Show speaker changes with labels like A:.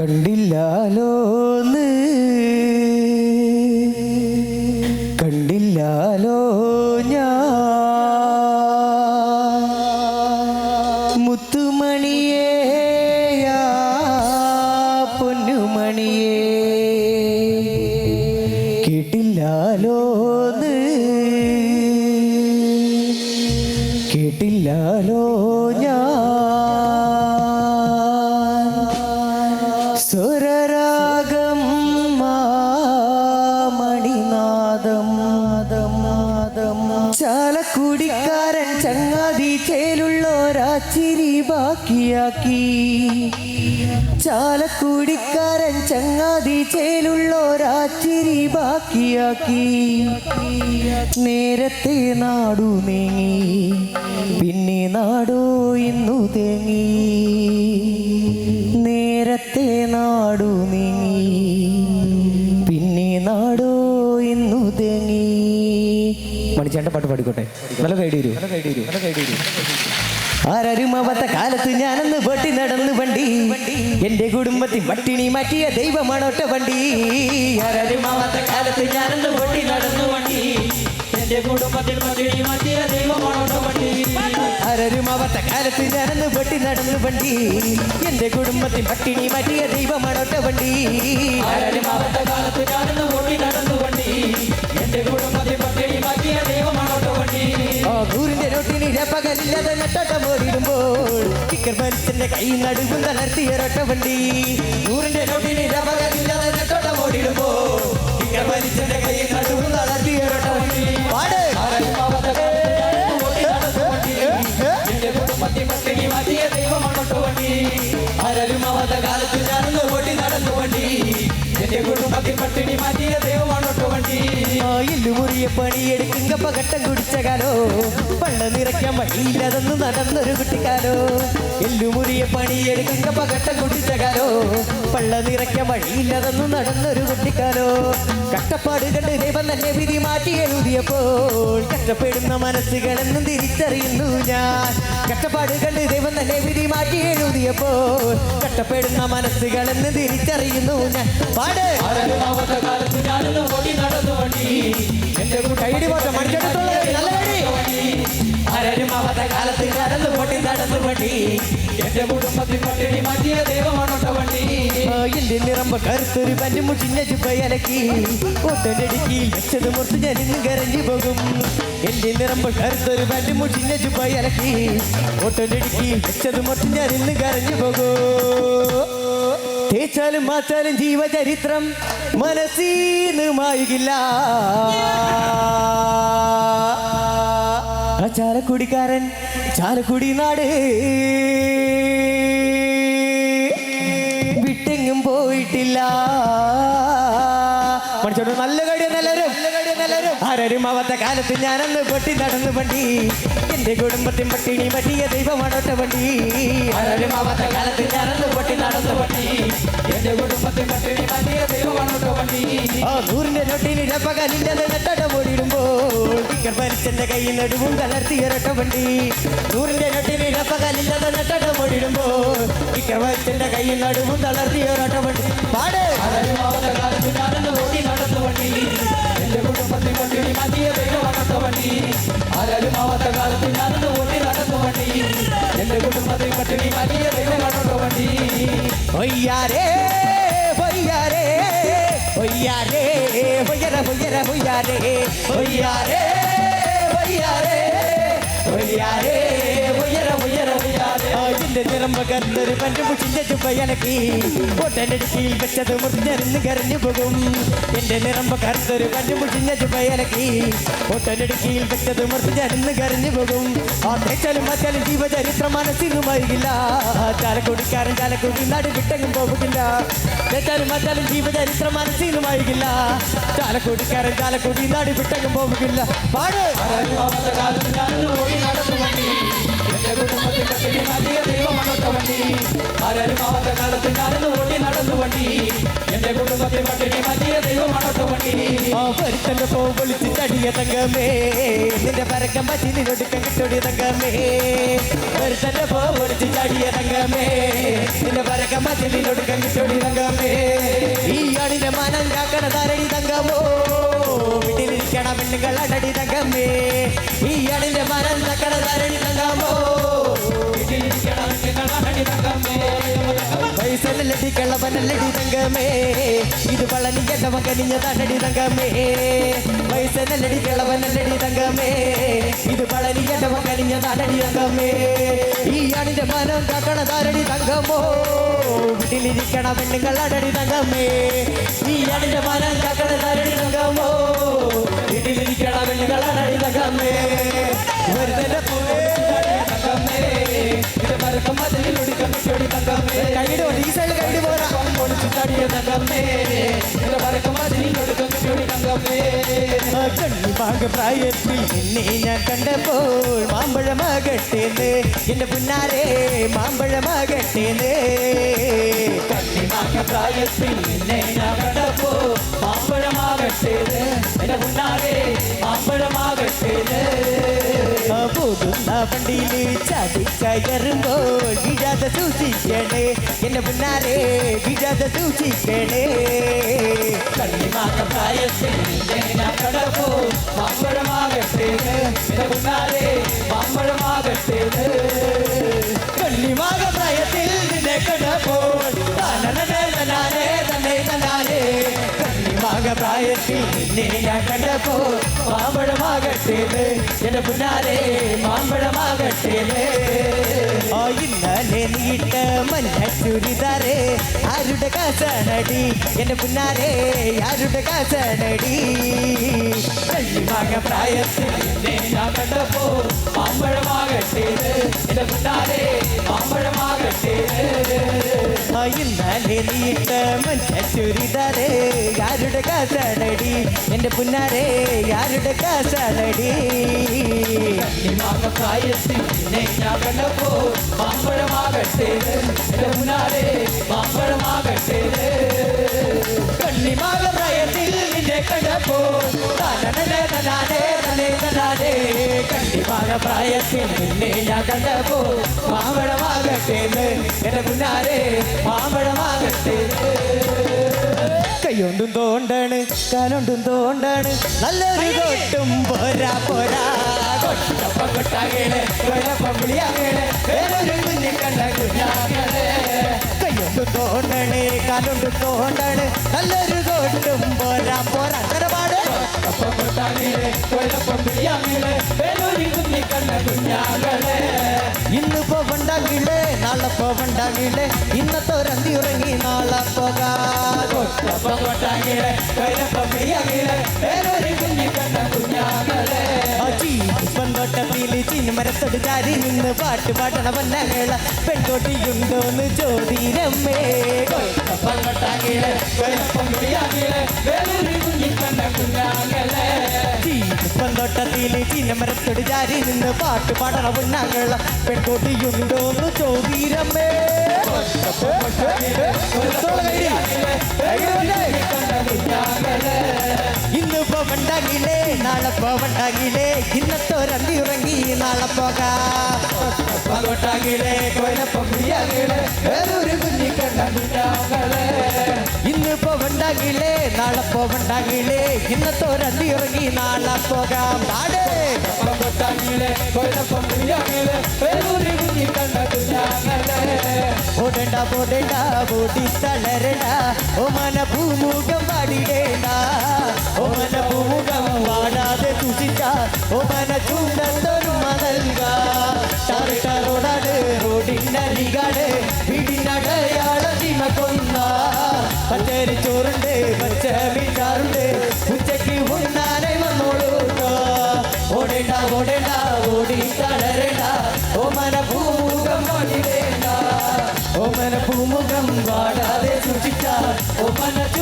A: കണ്ടില്ലാലോന്ന്. കണ്ടില്ലാലോ ഞാൻ. മുത്തുമണിയേ പൊന്നുമണിയേ. കേട്ടില്ലാലോന്ന് ചാലക്കുടിക്കാരൻ ചങ്ങാതി ചേലുള്ളോരാച്ചിരി ബാക്കിയാക്കി. ചാലക്കുടിക്കാരൻ ചങ്ങാതി ചേലുള്ളോരാച്ചിരി ബാക്കിയാക്കി. നേരത്തെ നാടു നീങ്ങി പിന്നെ നാടോ ഇന്നു തേങ്ങി. മണിച്ചേട്ടൻ പാട്ട് പാടിക്കോട്ടെ. നല്ല ഗൈഡ് വരൂ. നല്ല വരൂ. വരൂ. ആരരുമാവാത്ത കാലത്ത് ഞാനന്ന് പൊട്ടി നടന്നു വണ്ടി. എന്റെ കുടുംബത്തിൽ പട്ടിണി മാറ്റിയ ദൈവമാണോട്ട വണ്ടി. ആരരുമാവാത്ത കാലത്ത് ഞാനന്ന് പൊട്ടി നടന്നു വണ്ടി.
B: എന്റെ കുടുംബത്തിൽ പട്ടിണി മാറ്റിയ ദൈവമാണോട്ട വണ്ടി.
A: ആരരുമാവാത്ത കാലത്ത് ഞാനന്ന് പൊട്ടി നടന്നു വണ്ടി. എന്റെ കുടുംബത്തിൽ പട്ടിണി മാറ്റിയ ദൈവമാണോട്ട വണ്ടി.
B: ആരരുമാവാത്ത കാലത്ത് ഞാനെന്ന് വെട്ടി നടന്നു വണ്ടി. എന്റെ കുടുംബത്തിൽ പട്ടിണി
A: നോട്ടിന് പകലില്ലാതെ നെട്ടോട്ടം ഓടിടുമ്പോൾ സ്റ്റിക്കർ മരിച്ചെന്റെ കൈ നടുവും തളർത്തിയൊരൊട്ട വണ്ടി നൂറിന്റെ നോട്ടിനിര പകലില്ലാതെ ആയില്ലു മുറിയ പണിയെടുക്കുന്ന പകട്ടം കുടിച്ച കാലോ പണ്ട നിറയ്ക്കാൻ വഴിയില്ലതെന്ന് നടന്നൊരു കുട്ടിക്കാലോ. എല്ലു മുറിയ പണിയെടുക്കുന്ന പകട്ടം കുടിച്ച കാലോ പള്ള നിറയ്ക്കാൻ വഴിയില്ലതെന്ന് നടന്നൊരു കുട്ടിക്കാലോ. കഷ്ടപ്പാട് കണ്ട് ദൈവം തന്നെ വിധി മാറ്റി എഴുതിയപ്പോൾ കഷ്ടപ്പെടുന്ന മനസ്സുകളെന്നും തിരിച്ചറിയുന്നു ഞാൻ. കഷ്ടപ്പാട് കണ്ട് ദൈവം തന്നെ വിധി മാറ്റി എഴുതിയപ്പോൾ കഷ്ടപ്പെടുന്ന മനസ്സുകളെന്ന് തിരിച്ചറിയുന്നു ഞാൻ. പാട്.
B: കാലത്ത് ഞാനെന്ന് ഓടി നടന്നു എന്റെ
A: കൈടി പോട്ടെ
B: ഓടി നടന്നു എന്റെ
A: നിറമ്പ കറുത്തൊരു പല്ല് മുട്ടിഞ്ഞ വെച്ചത് മുറിച്ച് ഞാൻ കരഞ്ഞു പോകും എന്റെ നിറമ്പ കറുത്തൊരു പല്ല് മുട്ടിഞ്ഞ ചുപ്പയലക്കി ഒട്ടനടിക്കിൽ വെച്ചത് മുറിച്ച് ഞാൻ കരഞ്ഞു പോകും തേച്ചാലും മാച്ചാലും ജീവചരിത്രം മനസ്സീന്ന് മായുകില്ല. ചാലക്കുടിക്കാരൻ ചാലക്കുടി നാട്. വിട്ടെങ്ങും പോയിട്ടില്ല. മണിച്ചോട്ട് നല്ല കടിയ നല്ലരും ആരും അവത്തെ കാലത്ത് ഞാനന്ന് പൊട്ടി നടന്നു വണ്ടി. എന്റെ കുടുംബത്തിൻ പട്ടിണി പറ്റിയ ദൈവമാണോട്ട വണ്ടി
B: ആവാത്ത കാലത്ത് നടന്നു പട്ടി നടന്നു വണ്ടി എന്റെ കുടുംബത്തിൻ പട്ടിണി മാറ്റിയ ദൈവമാണോ വണ്ടി
A: ആ നൂറിന്റെ നൊട്ടിന് പകലിന്റെ നെട്ടട ഓടിടുമ്പോൾ ടിക്കർ പരിച്ചെന്റെ കൈ നടുവും കലർത്തിയൊരട്ട വണ്ടി നൂറിന്റെ നൊട്ടിന് പകലില്ലാതെ നെട്ടട ഓടിടുമ്പോൾ ടിക്കർ പരിച്ചെന്റെ കൈ നടുവും തളർത്തിയൊരട്ട വണ്ടി പാടേ.
B: ഞാനെന്ന് ഓടി നടന്നു വണ്ടി എന്റെ കുടുംബത്തിൽ പട്ടിണി മാറ്റിയ ദൈവമാണോ വണ്ടി ആരും ആവാത്ത കാലത്ത് ഞാനെന്ന് ഓടി നടന്നു വണ്ടി എന്റെ കുടുംബത്തിൽ പട്ടിണി മാറ്റിയ ദൈവമാണോ വണ്ടി
A: ഒയ്യാരേ ഒയ്യാരേ ഒയ്യാരേ ഒയ്യര ഒയ്യര ഒയ്യാരേ ഇതിന്റെ നിറം പകർന്നൊരു പഞ്ചു മുച്ചിന്റെ ചുപ്പയലക്കി ഒട്ടനടിക്കിൽ വെച്ചത് മുറിഞ്ഞെറിഞ്ഞ് കരഞ്ഞു പോകും. എന്റെ നിറം പകർന്നൊരു പഞ്ചു മുച്ചിഞ്ഞ ചുപ്പയലക്കി ഒട്ടനടിക്കിൽ വെച്ചത് മുറിഞ്ഞെറിഞ്ഞ് കരഞ്ഞു പോകും. ആ മറ്റാലും ജീവചരിത്രം മനസ്സിന് മരുകില്ല ചാലക്കുടിക്കാരൻ ചാലക്കുടി നാട് വിട്ടെങ്ങും പോകുന്നില്ല തേച്ചാലും മറ്റാലും ജീവചരിത്രം മനസ്സിനുമായില്ല ചാലക്കുടിക്കാരൻ ചാലക്കുടി നാട് വിട്ടെങ്ങും പോകുന്നില്ല പാട്. പരിത്തന്റെ പോ വിളിച്ച് ചടിയ തങ്കമേ നിന്റെ പരക്കം പറ്റി നിന്നൊടുക്കം കിട്ടൊടി തങ്കമേ പരിത്തന്റെ പോ വിളിച്ച് ചടിയ തങ്കമേ നിന്റെ പരക്കം പറ്റി നിന്നൊടുക്കം കിട്ടൊടി തങ്കമേ ഈ അണിന്റെ മനം കാക്കണ തരടി തങ്കമോ
B: വീട്ടിലിരിക്കണ പെണ്ണുങ്ങൾ അടടി തങ്കമേ
A: ഈ അണിന്റെ മനം കാക്കണ തരടി തങ്കമോ ഇത് പളനി എന്റെ മകനിഞ്ഞ തന്നടി തങ്കമേ വയസ്സല്ലടി കള്ളവനല്ലടി തങ്കമേ ഇത് പളനി എന്റെ മകനിഞ്ഞ തന്നടി തങ്കമേ ഈ അണിന്റെ മനം കാക്കണ താരടി തങ്കമോ വീട്ടിലിരിക്കണ പെണ്ണുങ്ങൾ അടടി തങ്കമേ ഈ അണിന്റെ മനം കാക്കണ താരടി തങ്കമോ വീട്ടിലിരിക്കണ തങ്കമേ വെറുതെ
B: തങ്കമ്മേ ഇത് മരക്കം മതിലിൽ ഒടുക്കം ചൊടി തങ്കമ്മേ
A: കൈയിട് ഈ സൈഡിൽ കൈയിട് പോരാ
B: പൊളിച്ചു തടിയ തങ്കമ്മേ ഇത് മരക്കം മതിലിൽ ഒടുക്കം ചൊടി തങ്കമ്മേ
A: കണ്ണിമാക പ്രായത്തിൽ നിന്നെ ഞാൻ കണ്ടപ്പോൾ മാമ്പഴമാകട്ടേന്ന് എന്റെ പുന്നാരെ മാമ്പഴമാകട്ടേന്ന്
B: കണ്ണിമാക്ക പ്രായത്തിൽ നിന്നെ ഞാൻ കണ്ടപ്പോ മാമ്പഴമാകട്ടേത് എന്റെ മുന്നാരെ മാമ്പഴമാകട്ടേത്
A: ആ പോകുന്ന വണ്ടിയിൽ ചാടി കയറുമ്പോൾ വീഴാതെ സൂക്ഷിക്കണേ എന്റെ പുന്നാരെ വീഴാതെ സൂക്ഷിക്കണേ
B: കണ്ണിമാക്ക പ്രായത്തിൽ നിന്നെ ഞാൻ കണ്ടപ്പോ മാമ്പഴമാകട്ടേത് എന്റെ മുന്നാരെ മാമ്പഴമാകട്ടേത്
A: കണ്ണിമാക കണ്ണിമാക പ്രായത്തിൽ നിന്നെ ഞാൻ കണ്ടപ്പോൾ മാമ്പഴമാകട്ടേത് എന്റെ പുന്നാരെ മാമ്പഴമാകട്ടേത് ആ ഇന്നലെ നീട്ട മഞ്ഞ ചുരിദാരെ ആരുടെ കാസണടി എന്റെ പുന്നാരെ ആരുടെ കാസണടി കണ്ണിമാക പ്രായത്തിൽ
B: നിന്നെ ഞാൻ കണ്ടപ്പോ മാമ്പഴമാകട്ടേത് എന്റെ മുന്നാരെ മാമ്പഴമാകട്ടേത്
A: ആ ഇന്നലെ നീണ്ട മഞ്ഞ ചുരിദാരെ ആരുടെ കാസണടി എന്റെ പുന്നാരെ യാരുടെ കാസണടി
B: പ്രായത്തിൽ നിന്നെ ഞാൻ കണ്ടപ്പോ കണ്ണിമാല എന്റെ മുന്നാരെ മാമ്പഴമാകട്ടേത്
A: കണ്ണിമാക പ്രായത്തിൽ നിന്നെ കണ്ടപ്പോ കണ്ണിമാക പ്രായത്തിൽ നിന്നെ ഞാൻ കണ്ടപ്പോ മാമ്പഴമാകട്ടെ എന്റെ പുന്നാരെ മാമ്പഴമാകട്ടെ കൈയൊണ്ടും തോണ്ടാണ് കാലൊണ്ടും തോണ്ടാണ് നല്ലൊരു കൊട്ടും പോരാ പോരാ. കൊട്ടപ്പം കൊട്ടാകേളെ കൊലപ്പം വിളിയാകേളെ വേറൊരു കുഞ്ഞി കണ്ട കുഞ്ഞാകേളെ കൈകൊണ്ടും തോണ്ടാണ് കാലൊണ്ടും തോണ്ടാണ് നല്ലൊരു കൊട്ടും പോരാ പോരാ.
B: കൊല്ലപ്പം പിടിയാങ്ങിലെ
A: ഇന്ന് പോവണ്ടാകില്ലേ നാളെ പോവണ്ടാകില്ലേ ഇന്നത്തോരന്തി ഉറങ്ങി നാളെ പോകാം
B: അപ്പം കൊട്ടാങ്ങിലെ കൊല്ലപ്പം പിടിയാങ്ങിലെ വേലൂരി കുഞ്ഞി കണ്ട കുഞ്ഞാകളെ
A: പന്തോട്ടത്തിൽ ചിന്നുമരത്തോട് ചാരി നിന്ന് പാട്ട് പാടണ വന്നകള പെൺകോട്ടിയുണ്ടോന്ന് ചോദ്യമ്മേ
B: അപ്പം കൊട്ടാങ്ങിലെ കൊല്ലപ്പം പിടിയാങ്ങിലെ വേലൂരി കുഞ്ഞി കണ്ട കുഞ്ഞാകളെ
A: പന്തോട്ടത്തിൽ ചിന്നമരത്തോട് ചാരി നിന്ന് പാട്ട് പാടണ വന്നകള പെൺകൊട്ടിയുണ്ടോന്ന് ചോദ്യമ്മേ
B: കണ്ട കുഞ്ഞാകളെ
A: ഇന്ന് പോവണ്ടാകിലേ നാളെ പോവണ്ടാകിലേ ഇന്നത്തോരന്തി ഉറങ്ങി നാളെ പോകാം
B: അപ്പം കൊട്ടാങ്ങിലെ കൊല്ലപ്പം പിടിയാങ്ങിലെ
A: പോവണ്ടാകിലേ നാളെ പോകണ്ടാകില്ലേ ഇന്നത്തെ ഒരന്തി ഇറങ്ങി നാളെ പോകാം. നാടേ ഓടണ്ട പോടണ്ട ഓടി തളരണ്ട. ഓമന ഭൂമുഖം പാടിടേണ്ട. ഓമന ഭൂമുഖം പാടാതെ തുഷിച്ച ഓമന ചൂണ്ടത്തൊരു മതൽക ടാറിട്ടറോടാട് റോഡിനരികാട് വീടിനടയാള കൊന്ന. പച്ചരി ചോറുണ്ട് പച്ച മീൻചാറുണ്ട് ഉച്ചയ്ക്ക് ഉണ്ണാനെ വന്നോളൂ ഓടേണ്ട ഓടേണ്ട ഓടി തളരണ്ട. ഓമന ഭൂമുഖം പാടിടേണ്ട ഓമന ഭൂമുഖം വാടാതെ സൂക്ഷിച്ച ഓമന ചൂണ്ട